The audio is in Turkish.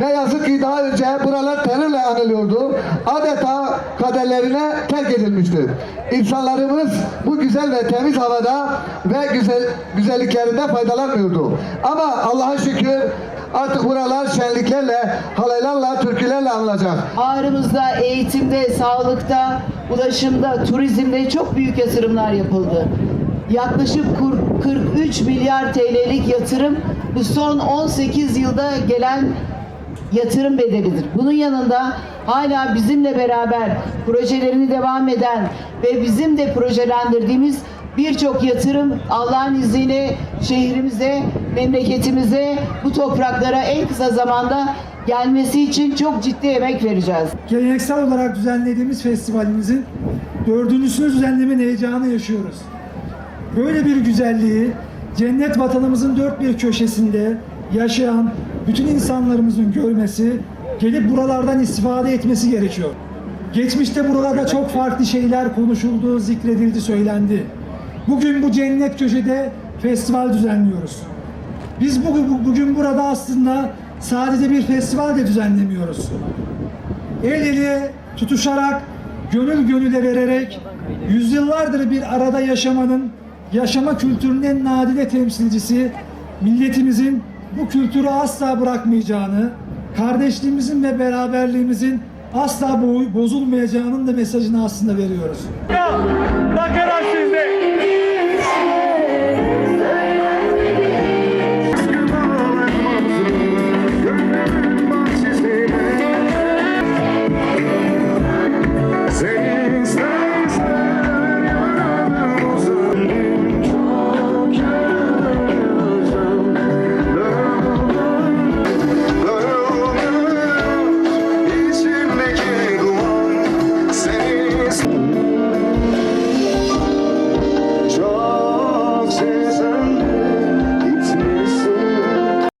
Ne yazık ki daha önce buralar terörle anılıyordu. Adeta kaderlerine terk edilmişti. İnsanlarımız bu güzel ve temiz havada ve güzel güzelliklerinden faydalanmıyordu. Ama Allah'a şükür artık buralar şenliklerle, halaylarla, türkülerle anılacak. Ağrımızda, eğitimde, sağlıkta, ulaşımda, turizmde çok büyük yatırımlar yapıldı. Yaklaşık kur- 43 milyar TL'lik yatırım bu son 18 yılda gelen yatırım bedelidir. Bunun yanında hala bizimle beraber projelerini devam eden ve bizim de projelendirdiğimiz birçok yatırım Allah'ın izniyle şehrimize, memleketimize, bu topraklara en kısa zamanda gelmesi için çok ciddi emek vereceğiz. Geleneksel olarak düzenlediğimiz festivalimizin dördüncüsünü düzenlemenin heyecanı yaşıyoruz. Böyle bir güzelliği cennet vatanımızın dört bir köşesinde yaşayan bütün insanlarımızın görmesi, gelip buralardan istifade etmesi gerekiyor. Geçmişte buralarda çok farklı şeyler konuşuldu, zikredildi, söylendi. Bugün bu cennet köşede festival düzenliyoruz. Biz bugün, bugün burada aslında sadece bir festival de düzenlemiyoruz el ele tutuşarak, gönül gönüle vererek, yüzyıllardır bir arada yaşamanın, yaşama kültürünün nadide temsilcisi, milletimizin bu kültürü asla bırakmayacağını, kardeşliğimizin ve beraberliğimizin asla bozulmayacağının da mesajını aslında veriyoruz. Ya, bakın